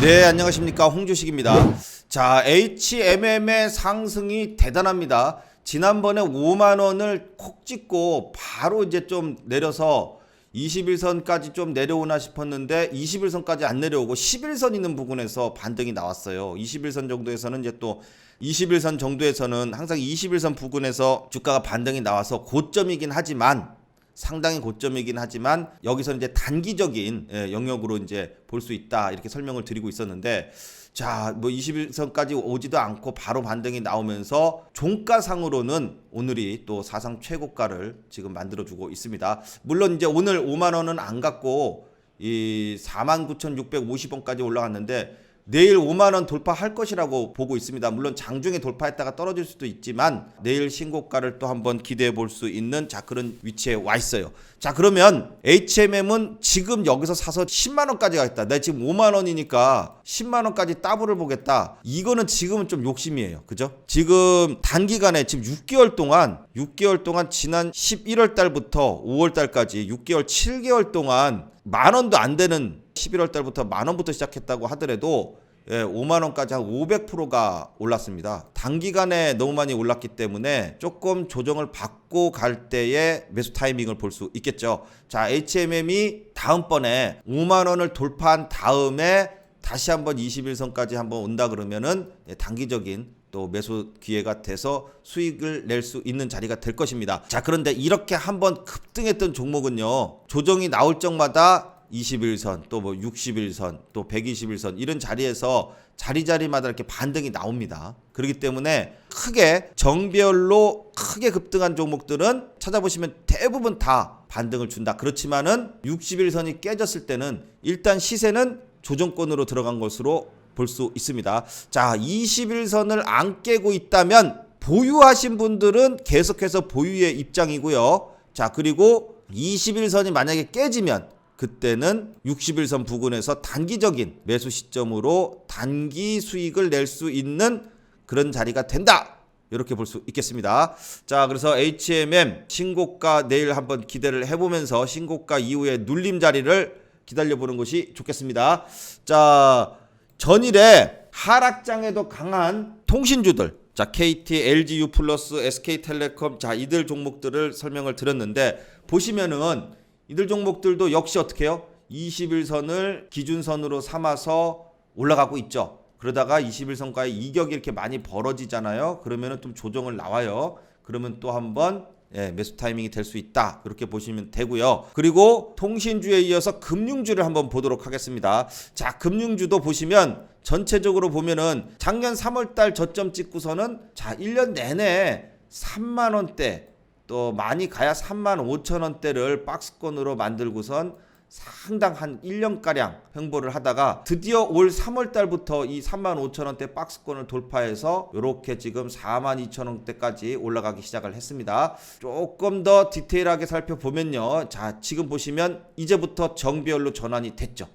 네, 안녕하십니까. 홍주식입니다. 자, HMM의 상승이 대단합니다. 지난번에 5만원을 콕 찍고 바로 이제 좀 내려서 21선까지 좀 내려오나 싶었는데 21선까지 안 내려오고 11선 있는 부분에서 반등이 나왔어요. 21선 정도에서는 이제 또 21선 정도에서는 항상 21선 부근에서 주가가 반등이 나와서 고점이긴 하지만 상당히 고점이긴 하지만 여기서는 이제 단기적인 예, 영역으로 이제 볼 수 있다 이렇게 설명을 드리고 있었는데 자 뭐 21선까지 오지도 않고 바로 반등이 나오면서 종가상으로는 오늘이 또 사상 최고가를 지금 만들어 주고 있습니다. 물론 이제 오늘 5만 원은 안 갔고 이 49,650원까지 올라갔는데 내일 5만 원 돌파할 것이라고 보고 있습니다. 물론 장중에 돌파했다가 떨어질 수도 있지만 내일 신고가를 또 한번 기대해 볼 수 있는 자 그런 위치에 와 있어요. 자 그러면 HMM은 지금 여기서 사서 10만 원까지 가겠다. 나 지금 5만 원이니까 10만 원까지 따블을 보겠다. 이거는 지금은 좀 욕심이에요. 그죠? 지금 단기간에 지금 6개월 동안 6개월 동안 지난 11월 달부터 5월 달까지 6개월 7개월 동안 만 원도 안 되는 11월 달부터 만 원부터 시작했다고 하더라도 예, 5만 원까지 한 500%가 올랐습니다. 단기간에 너무 많이 올랐기 때문에 조금 조정을 받고 갈 때의 매수 타이밍을 볼 수 있겠죠. 자, HMM이 다음번에 5만 원을 돌파한 다음에 다시 한번 21선까지 한번 온다 그러면은 예, 단기적인 또 매수 기회가 돼서 수익을 낼 수 있는 자리가 될 것입니다. 자, 그런데 이렇게 한번 급등했던 종목은요. 조정이 나올 적마다 21선, 또 뭐 61선, 또 121선 이런 자리에서 자리 자리마다 이렇게 반등이 나옵니다. 그렇기 때문에 크게 정별로 크게 급등한 종목들은 찾아보시면 대부분 다 반등을 준다. 그렇지만은 61선이 깨졌을 때는 일단 시세는 조정권으로 들어간 것으로 볼 수 있습니다. 자, 21선을 안 깨고 있다면 보유하신 분들은 계속해서 보유의 입장이고요. 자, 그리고 21선이 만약에 깨지면 그때는 61선 부근에서 단기적인 매수 시점으로 단기 수익을 낼 수 있는 그런 자리가 된다. 이렇게 볼 수 있겠습니다. 자, 그래서 HMM 신고가 내일 한번 기대를 해보면서 신고가 이후에 눌림 자리를 기다려보는 것이 좋겠습니다. 자, 전일에 하락장에도 강한 통신주들 자 KT, LGU 플러스, SK텔레콤 자 이들 종목들을 설명을 드렸는데 보시면은 이들 종목들도 역시 어떻게 해요? 21선을 기준선으로 삼아서 올라가고 있죠. 그러다가 21선과의 이격이 이렇게 많이 벌어지잖아요. 그러면은 좀 조정을 나와요. 그러면 또 한번 예, 매수 타이밍이 될 수 있다. 그렇게 보시면 되고요. 그리고 통신주에 이어서 금융주를 한번 보도록 하겠습니다. 자, 금융주도 보시면 전체적으로 보면은 작년 3월 달 저점 찍고서는 자, 1년 내내 3만 원대 또 많이 가야 3만 5천 원대를 박스권으로 만들고선 상당 한 1년가량 횡보를 하다가 드디어 올 3월 달부터 이 3만 5천 원대 박스권을 돌파해서 이렇게 지금 4만 2천 원대까지 올라가기 시작을 했습니다. 조금 더 디테일하게 살펴보면요. 자, 지금 보시면 이제부터 정비열로 전환이 됐죠.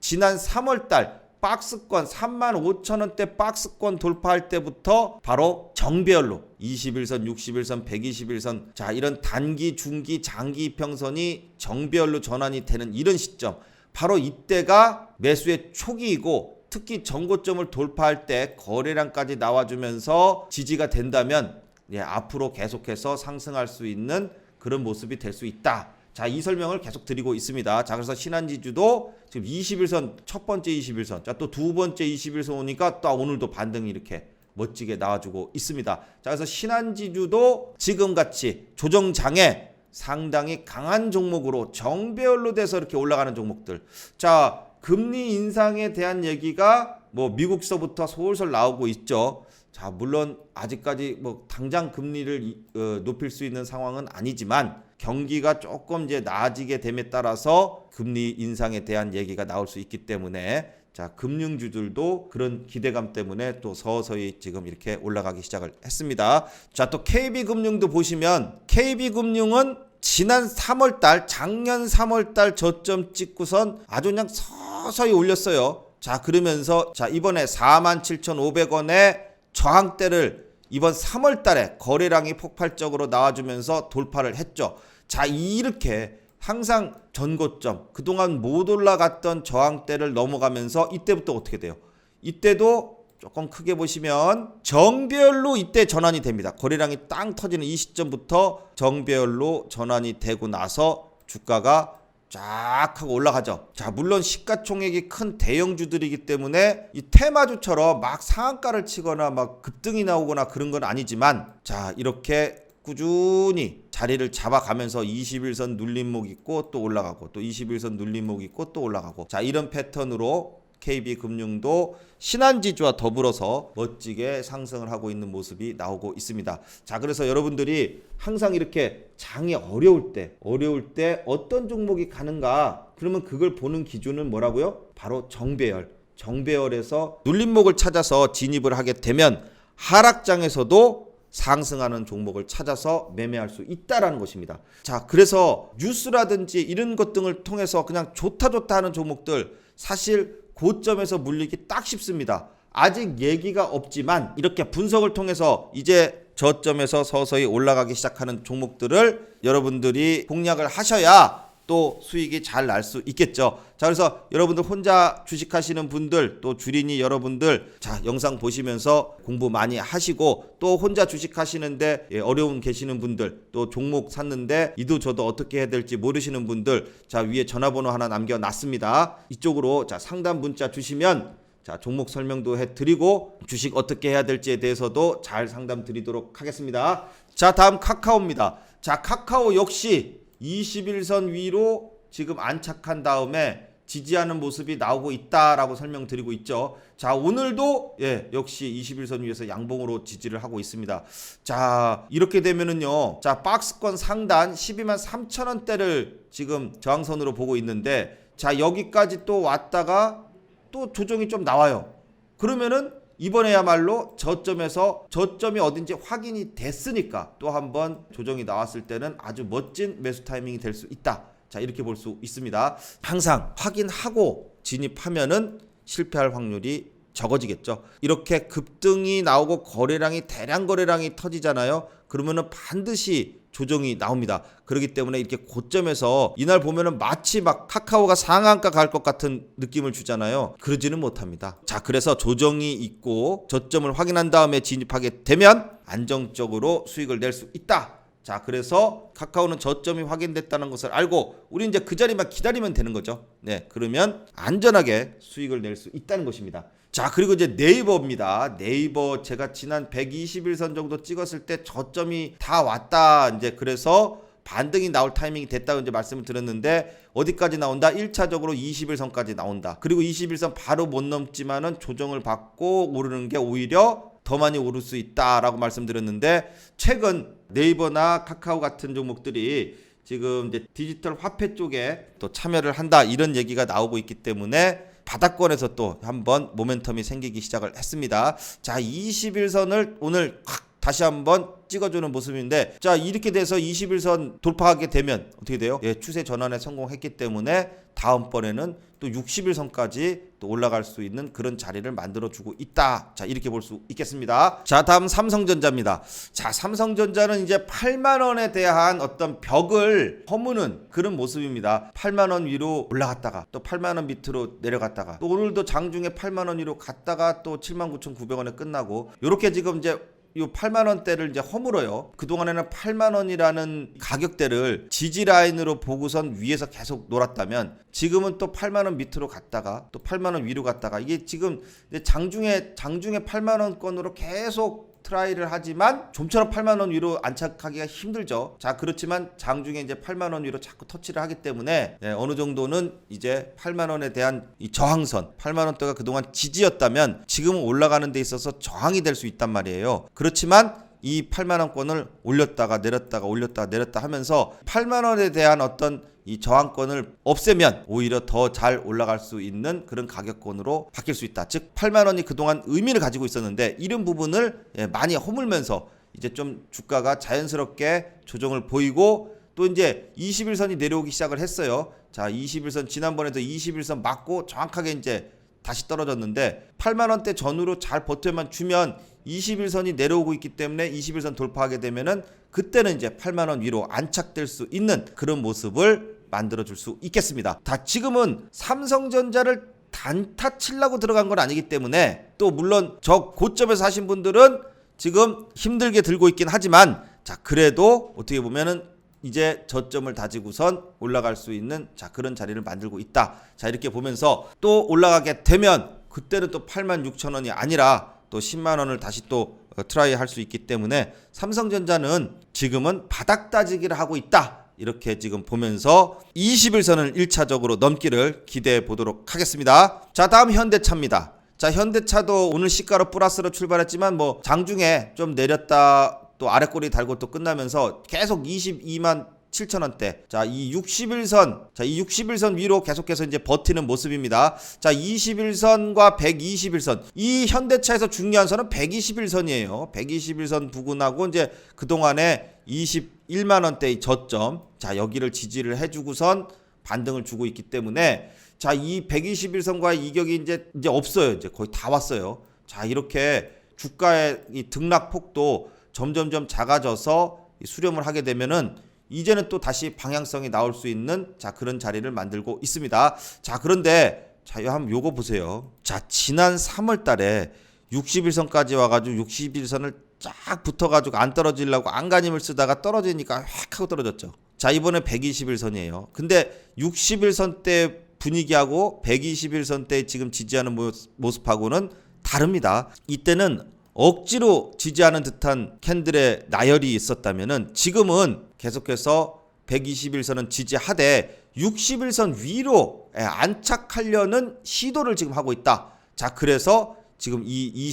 지난 3월 달 박스권 3만 5천 원대 박스권 돌파할 때부터 바로 정배열로 21선, 61선, 121선 자 이런 단기, 중기, 장기 이평선이 정배열로 전환이 되는 이런 시점 바로 이때가 매수의 초기이고 특히 정고점을 돌파할 때 거래량까지 나와주면서 지지가 된다면 예, 앞으로 계속해서 상승할 수 있는 그런 모습이 될 수 있다. 자, 이 설명을 계속 드리고 있습니다. 자, 그래서 신한지주도 지금 21선, 첫 번째 21선, 자, 또 두 번째 21선 오니까 또 오늘도 반등이 이렇게 멋지게 나와주고 있습니다. 자, 그래서 신한지주도 지금 같이 조정장에 상당히 강한 종목으로 정배열로 돼서 이렇게 올라가는 종목들. 자, 금리 인상에 대한 얘기가 뭐 미국서부터 솔솔 나오고 있죠. 자, 물론 아직까지 뭐 당장 금리를 이- 어, 높일 수 있는 상황은 아니지만 경기가 조금 이제 나아지게 됨에 따라서 금리 인상에 대한 얘기가 나올 수 있기 때문에 자, 금융주들도 그런 기대감 때문에 또 서서히 지금 이렇게 올라가기 시작을 했습니다. 자, 또 KB금융도 보시면 KB금융은 지난 3월 달, 작년 3월 달 저점 찍고선 아주 그냥 서서히 올렸어요. 자, 그러면서 자, 이번에 47,500원에 저항대를 이번 3월 달에 거래량이 폭발적으로 나와주면서 돌파를 했죠. 자, 이렇게 항상 전고점 그동안 못 올라갔던 저항대를 넘어가면서 이때부터 어떻게 돼요? 이때도 조금 크게 보시면 정배열로 이때 전환이 됩니다. 거래량이 땅 터지는 이 시점부터 정배열로 전환이 되고 나서 주가가 쫙 하고 올라가죠. 자, 물론 시가총액이 큰 대형주들이기 때문에 이 테마주처럼 막 상한가를 치거나 막 급등이 나오거나 그런 건 아니지만 자, 이렇게 꾸준히 자리를 잡아가면서 21선 눌림목 있고 또 올라가고 또 21선 눌림목 있고 또 올라가고 자, 이런 패턴으로 KB금융도 신한지주와 더불어서 멋지게 상승을 하고 있는 모습이 나오고 있습니다. 자, 그래서 여러분들이 항상 이렇게 장이 어려울 때, 어려울 때 어떤 종목이 가는가? 그러면 그걸 보는 기준은 뭐라고요? 바로 정배열. 정배열에서 눌림목을 찾아서 진입을 하게 되면 하락장에서도 상승하는 종목을 찾아서 매매할 수 있다라는 것입니다. 자, 그래서 뉴스라든지 이런 것 등을 통해서 그냥 좋다 좋다 하는 종목들 사실 고점에서 물리기 딱 쉽습니다. 아직 얘기가 없지만 이렇게 분석을 통해서 이제 저점에서 서서히 올라가기 시작하는 종목들을 여러분들이 공략을 하셔야 또 수익이 잘 날 수 있겠죠. 자, 그래서 여러분들 혼자 주식하시는 분들 또 주린이 여러분들 자, 영상 보시면서 공부 많이 하시고 또 혼자 주식하시는데 예, 어려움 계시는 분들 또 종목 샀는데 이도 저도 어떻게 해야 될지 모르시는 분들 자, 위에 전화번호 하나 남겨 놨습니다. 이쪽으로 자, 상담 문자 주시면 자, 종목 설명도 해 드리고 주식 어떻게 해야 될지에 대해서도 잘 상담 드리도록 하겠습니다. 자, 다음 카카오입니다. 자, 카카오 역시 21선 위로 지금 안착한 다음에 지지하는 모습이 나오고 있다라고 설명드리고 있죠. 자, 오늘도 예, 역시 21선 위에서 양봉으로 지지를 하고 있습니다. 자, 이렇게 되면은요. 자, 박스권 상단 12만 3천 원대를 지금 저항선으로 보고 있는데 자, 여기까지 또 왔다가 또 조정이 좀 나와요. 그러면은 이번에야말로 저점에서 저점이 어딘지 확인이 됐으니까 또 한번 조정이 나왔을 때는 아주 멋진 매수 타이밍이 될 수 있다. 자, 이렇게 볼 수 있습니다. 항상 확인하고 진입하면은 실패할 확률이 적어지겠죠. 이렇게 급등이 나오고 거래량이 대량 거래량이 터지잖아요. 그러면은 반드시 조정이 나옵니다. 그렇기 때문에 이렇게 고점에서 이날 보면은 마치 막 카카오가 상한가 갈 것 같은 느낌을 주잖아요. 그러지는 못합니다. 자, 그래서 조정이 있고 저점을 확인한 다음에 진입하게 되면 안정적으로 수익을 낼 수 있다. 자, 그래서 카카오는 저점이 확인됐다는 것을 알고 우리 이제 그 자리만 기다리면 되는 거죠. 네, 그러면 안전하게 수익을 낼 수 있다는 것입니다. 자, 그리고 이제 네이버입니다. 네이버 제가 지난 121선 정도 찍었을 때 저점이 다 왔다. 이제 그래서 반등이 나올 타이밍이 됐다고 이제 말씀을 드렸는데 어디까지 나온다? 1차적으로 21선까지 나온다. 그리고 21선 바로 못 넘지만은 조정을 받고 오르는 게 오히려 더 많이 오를 수 있다라고 말씀드렸는데 최근 네이버나 카카오 같은 종목들이 지금 이제 디지털 화폐 쪽에 또 참여를 한다 이런 얘기가 나오고 있기 때문에 바닥권에서 또 한번 모멘텀이 생기기 시작을 했습니다. 자, 21선을 오늘 확 다시 한번 찍어주는 모습인데 자 이렇게 돼서 21선 돌파하게 되면 어떻게 돼요? 예, 추세 전환에 성공했기 때문에 다음번에는 또 60일선까지 또 올라갈 수 있는 그런 자리를 만들어주고 있다. 자 이렇게 볼 수 있겠습니다. 자 다음 삼성전자입니다. 자 삼성전자는 이제 8만 원에 대한 어떤 벽을 허무는 그런 모습입니다. 8만 원 위로 올라갔다가 또 8만 원 밑으로 내려갔다가 또 오늘도 장중에 8만 원 위로 갔다가 또 79,900원에 끝나고 이렇게 지금 이제 이 8만 원대를 이제 허물어요. 그 동안에는 8만 원이라는 가격대를 지지 라인으로 보고선 위에서 계속 놀았다면 지금은 또 8만 원 밑으로 갔다가 또 8만 원 위로 갔다가 이게 지금 장중에 장중에 8만 원권으로 계속 트라이를 하지만 좀처럼 8만 원 위로 안착하기가 힘들죠. 자 그렇지만 장중에 이제 8만 원 위로 자꾸 터치를 하기 때문에 예, 어느 정도는 이제 8만 원에 대한 이 저항선 8만 원대가 그동안 지지였다면 지금은 올라가는 데 있어서 저항이 될 수 있단 말이에요. 그렇지만 이 8만 원권을 올렸다가 내렸다가 올렸다가 내렸다 하면서 8만 원에 대한 어떤 이 저항권을 없애면 오히려 더 잘 올라갈 수 있는 그런 가격권으로 바뀔 수 있다. 즉 8만 원이 그동안 의미를 가지고 있었는데 이런 부분을 예, 많이 허물면서 이제 좀 주가가 자연스럽게 조정을 보이고 또 이제 21선이 내려오기 시작을 했어요. 자, 21선 지난번에도 21선 맞고 정확하게 이제 다시 떨어졌는데 8만 원대 전후로 잘 버텨만 주면 21선이 내려오고 있기 때문에 21선 돌파하게 되면은 그때는 이제 8만 원 위로 안착될 수 있는 그런 모습을 만들어 줄 수 있겠습니다. 다 지금은 삼성전자를 단타 치려고 들어간 건 아니기 때문에 또 물론 저 고점에서 하신 분들은 지금 힘들게 들고 있긴 하지만 자 그래도 어떻게 보면은 이제 저점을 다지고선 올라갈 수 있는 자 그런 자리를 만들고 있다. 자 이렇게 보면서 또 올라가게 되면 그때는 또 8만 6천 원이 아니라 또 10만 원을 다시 또 어, 트라이 할 수 있기 때문에 삼성전자는 지금은 바닥 따지기를 하고 있다. 이렇게 지금 보면서 21선을 1차적으로 넘기를 기대해 보도록 하겠습니다. 자, 다음 현대차입니다. 자, 현대차도 오늘 시가로 플러스로 출발했지만 뭐 장중에 좀 내렸다 또 아래 꼬리 달고 또 끝나면서 계속 22만 7천 원대. 자, 이 61선. 자, 이 61선 위로 계속해서 이제 버티는 모습입니다. 자, 21선과 121선. 이 현대차에서 중요한 선은 121선이에요. 121선 부근하고 이제 그동안에 21만 원대의 저점. 자, 여기를 지지를 해 주고선 반등을 주고 있기 때문에 자, 이 121선과의 이격이 이제 이제 없어요. 이제 거의 다 왔어요. 자, 이렇게 주가의 이 등락 폭도 점점점 작아져서 이 수렴을 하게 되면은 이제는 또 다시 방향성이 나올 수 있는 자 그런 자리를 만들고 있습니다. 자 그런데 자요 한번 요거 보세요. 자 지난 3월 달에 61선까지 와가지고 61선을 쫙 붙어가지고 안 떨어지려고 안간힘을 쓰다가 떨어지니까 획 하고 떨어졌죠. 자 이번에 121선이에요. 근데 61선 때 분위기하고 121선 때 지금 지지하는 모습- 모습하고는 다릅니다. 이때는 억지로 지지하는 듯한 캔들의 나열이 있었다면은 지금은 계속해서 121선은 지지하되 61선 위로 예, 안착하려는 시도를 지금 하고 있다. 자, 그래서 지금 이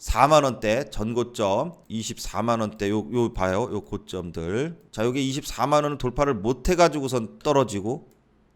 24만 원대 전고점 24만 원대 요, 요 봐요. 요 고점들. 자, 요게 24만 원을 돌파를 못 해 가지고선 떨어지고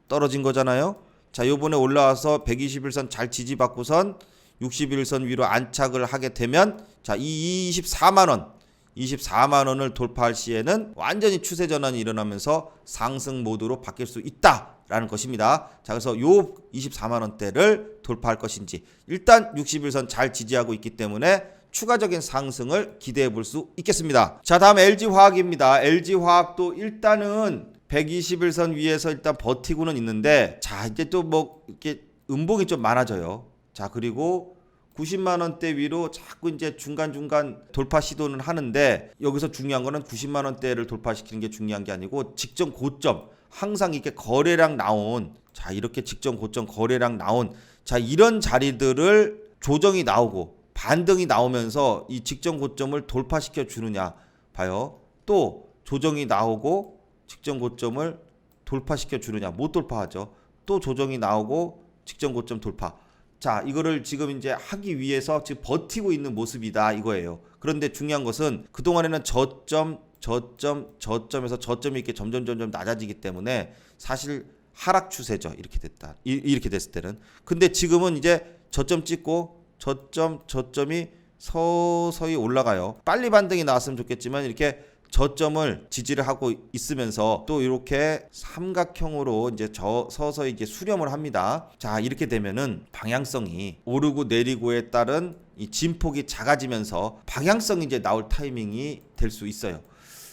떨어진 거잖아요. 자, 요번에 올라와서 121선 잘 지지받고선 61선 위로 안착을 하게 되면 자, 이 24만 원 24만 원을 돌파할 시에는 완전히 추세 전환이 일어나면서 상승 모드로 바뀔 수 있다라는 것입니다. 자, 그래서 요 24만 원대를 돌파할 것인지 일단 61선 잘 지지하고 있기 때문에 추가적인 상승을 기대해 볼 수 있겠습니다. 자, 다음 LG 화학입니다. LG 화학도 일단은 121선 위에서 일단 버티고는 있는데 자, 이제 또 뭐 이렇게 음봉이 좀 많아져요. 자, 그리고 90만 원대 위로 자꾸 이제 중간중간 돌파 시도는 하는데 여기서 중요한 거는 90만 원대를 돌파시키는 게 중요한 게 아니고 직전 고점 항상 이렇게 거래량 나온 자 이렇게 직전 고점 거래량 나온 자 이런 자리들을 조정이 나오고 반등이 나오면서 이 직전 고점을 돌파시켜 주느냐 봐요. 또 조정이 나오고 직전 고점을 돌파시켜 주느냐 못 돌파하죠. 또 조정이 나오고 직전 고점 돌파 자, 이거를 지금 이제 하기 위해서 지금 버티고 있는 모습이다 이거예요. 그런데 중요한 것은 그동안에는 저점, 저점, 저점에서 저점이 이렇게 점점 점점 낮아지기 때문에 사실 하락 추세죠. 이렇게 됐다. 이, 이렇게 됐을 때는. 근데 지금은 이제 저점 찍고 저점, 저점이 서서히 올라가요. 빨리 반등이 나왔으면 좋겠지만 이렇게 저점을 지지를 하고 있으면서 또 이렇게 삼각형으로 이제 저 서서히 이제 수렴을 합니다. 자 이렇게 되면은 방향성이 오르고 내리고에 따른 이 진폭이 작아지면서 방향성이 이제 나올 타이밍이 될 수 있어요.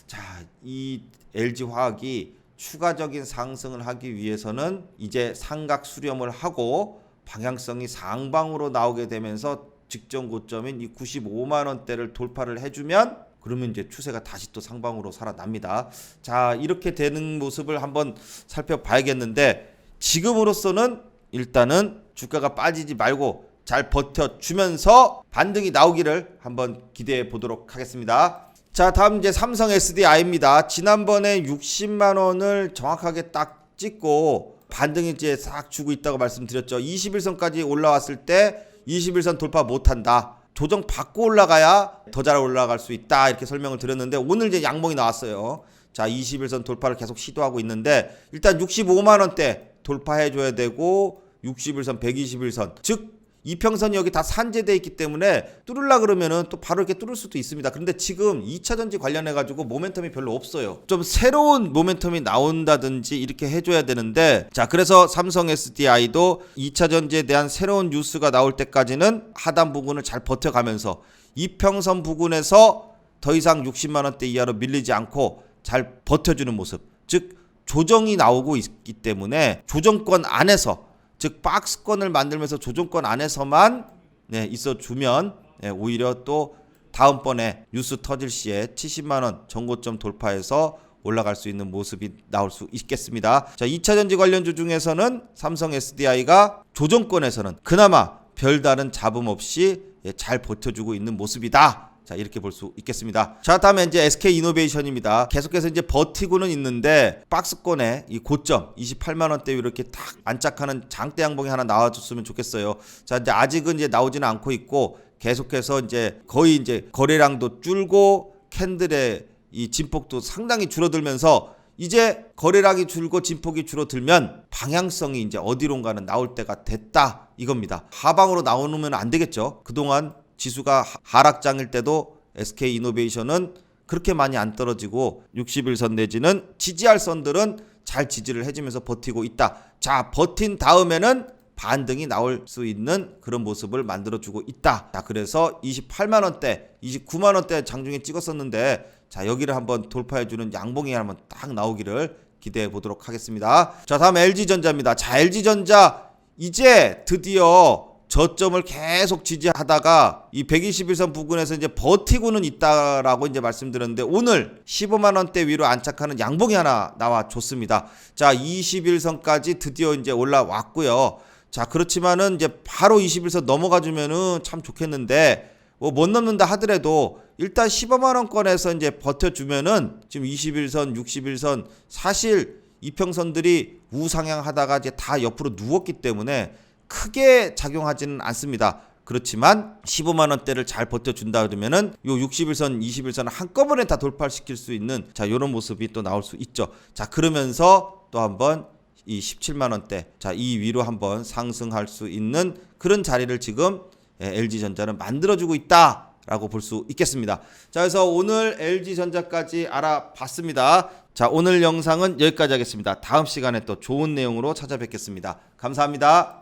자, 이 LG 화학이 추가적인 상승을 하기 위해서는 이제 삼각 수렴을 하고 방향성이 상방으로 나오게 되면서 직전 고점인 이 95만 원대를 돌파를 해주면 그러면 이제 추세가 다시 또 상방으로 살아납니다. 자, 이렇게 되는 모습을 한번 살펴봐야겠는데 지금으로서는 일단은 주가가 빠지지 말고 잘 버텨주면서 반등이 나오기를 한번 기대해 보도록 하겠습니다. 자, 다음 이제 삼성 SDI입니다. 지난번에 60만 원을 정확하게 딱 찍고 반등이 이제 싹 주고 있다고 말씀드렸죠. 21선까지 올라왔을 때 21선 돌파 못한다. 조정 받고 올라가야 더 잘 올라갈 수 있다. 이렇게 설명을 드렸는데 오늘 이제 양봉이 나왔어요. 자, 21선 돌파를 계속 시도하고 있는데 일단 65만 원대 돌파해 줘야 되고 61선, 121선. 즉 이평선이 여기 다 산재돼 있기 때문에 뚫으려 그러면은 또 바로 이렇게 뚫을 수도 있습니다. 그런데 지금 2차 전지 관련해 가지고 모멘텀이 별로 없어요. 좀 새로운 모멘텀이 나온다든지 이렇게 해줘야 되는데 자 그래서 삼성 SDI도 2차 전지에 대한 새로운 뉴스가 나올 때까지는 하단 부분을 잘 버텨가면서 이평선 부근에서 더 이상 60만 원대 이하로 밀리지 않고 잘 버텨주는 모습. 즉 조정이 나오고 있기 때문에 조정권 안에서 즉 박스권을 만들면서 조정권 안에서만 네, 있어 주면 네, 오히려 또 다음번에 뉴스 터질 시에 70만 원 정고점 돌파해서 올라갈 수 있는 모습이 나올 수 있겠습니다. 자, 2차 전지 관련주 중에서는 삼성 SDI가 조정권에서는 그나마 별다른 잡음 없이 예, 잘 버텨주고 있는 모습이다. 자 이렇게 볼 수 있겠습니다. 자 다음에 이제 SK 이노베이션입니다. 계속해서 이제 버티고는 있는데 박스권의 이 고점 28만 원대 이렇게 탁 안착하는 장대 양봉이 하나 나와줬으면 좋겠어요. 자 이제 아직은 이제 나오지는 않고 있고 계속해서 이제 거의 이제 거래량도 줄고 캔들의 이 진폭도 상당히 줄어들면서 이제 거래량이 줄고 진폭이 줄어들면 방향성이 이제 어디론가는 나올 때가 됐다 이겁니다. 하방으로 나오면 안 되겠죠. 그동안 지수가 하- 하락장일 때도 SK 이노베이션은 그렇게 많이 안 떨어지고 60일선 내지는 지지할 선들은 잘 지지를 해주면서 버티고 있다. 자, 버틴 다음에는 반등이 나올 수 있는 그런 모습을 만들어주고 있다. 자, 그래서 28만 원대, 29만 원대 장중에 찍었었는데, 자 여기를 한번 돌파해주는 양봉이 한번 딱 나오기를 기대해 보도록 하겠습니다. 자, 다음 LG 전자입니다. 자, LG 전자 이제 드디어 저점을 계속 지지하다가 이 121선 부근에서 이제 버티고는 있다라고 이제 말씀드렸는데 오늘 15만 원대 위로 안착하는 양봉이 하나 나와 줬습니다. 자, 21선까지 드디어 이제 올라왔고요. 자, 그렇지만은 이제 바로 21선 넘어가 주면은 참 좋겠는데 뭐못 넘는다 하더라도 일단 15만 원권에서 이제 버텨 주면은 지금 21선, 61선 사실 이평선들이 우상향하다가 이제 다 옆으로 누웠기 때문에 크게 작용하지는 않습니다. 그렇지만 15만 원대를 잘 버텨준다 그러면은 요 61선, 21선 한꺼번에 다 돌파시킬 수 있는 자 요런 모습이 또 나올 수 있죠. 자 그러면서 또 한번 이 17만 원대 자 이 위로 한번 상승할 수 있는 그런 자리를 지금 LG 전자는 만들어주고 있다 라고 볼 수 있겠습니다. 자 그래서 오늘 LG 전자까지 알아봤습니다. 자 오늘 영상은 여기까지 하겠습니다. 다음 시간에 또 좋은 내용으로 찾아뵙겠습니다. 감사합니다.